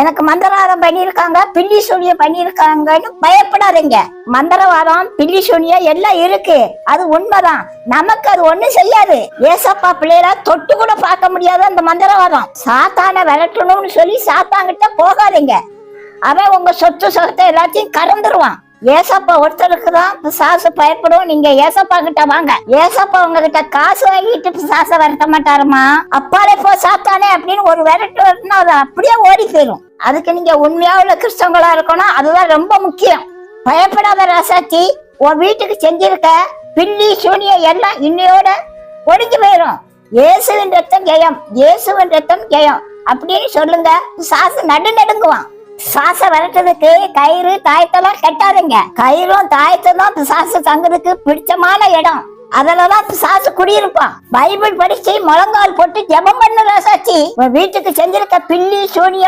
எனக்கு மந்திரவாதம் பண்ணியிருக்காங்க பில்லி சூனியம் பண்ணியிருக்காங்கன்னு பயப்படாதீங்க. மந்திரவாதம் பில்லி சூனியம் எல்லாம் இருக்கு. அது உண்மைதான். நமக்கு அது ஒண்ணும் செய்யாது. ஏசப்பா பிள்ளைகள தொட்டு கூட பார்க்க முடியாத அந்த மந்திரவாதம். சாத்தான விரட்டணும்னு சொல்லி சாத்தாங்கிட்ட போகாதீங்க. அவன் உங்க சொத்து சொத்தை எல்லாத்தையும் கறந்துருவான். ஏசப்பா ஒருத்தருக்கு தான் பிசாசு பயப்படும். நீங்க ஏசப்பா கிட்ட வாங்க. ஏசப்பா உங்ககிட்ட காசு வாங்கிட்டு பிசாச விரட்ட மாட்டாருமா? அப்பாலே போ சாத்தானே அப்படின்னு ஒரு விரட்டு விரட்டினா அது அப்படியே ஓடி போயிடும் அதுக்கு நீங்க உண்மையா உள்ள கிறிஸ்தவங்களா இருக்கணும். அதுதான் ரொம்ப முக்கியம். பயப்படாத ரசாத்தி உன் வீட்டுக்கு செஞ்சிருக்க பில்லி சூனியம் எல்லாம் இன்னையோட ஒடிஞ்சு போயிடும் இயேசுவின் ரத்தம் ஜெயம். இயேசுவின் ரத்தம் ஜெயம். அப்படின்னு சொல்லுங்க. சாசு நடு நடுங்குவான் சாச விரட்டுறதுக்கு கயிறு தாயத்தெல்லாம் கட்டாதுங்க. கயிறும் தாயத்தும் பிசாசு தங்குறதுக்கு பிடிச்சமான இடம். அதுலதான் பிசாசு குடியிருப்பான். பைபிள் படிச்சு முழங்கால் போட்டு ஜெபம் பண்ண ராசாச்சி வீட்டுக்கு செஞ்சிருக்க பில்லி சூனியம்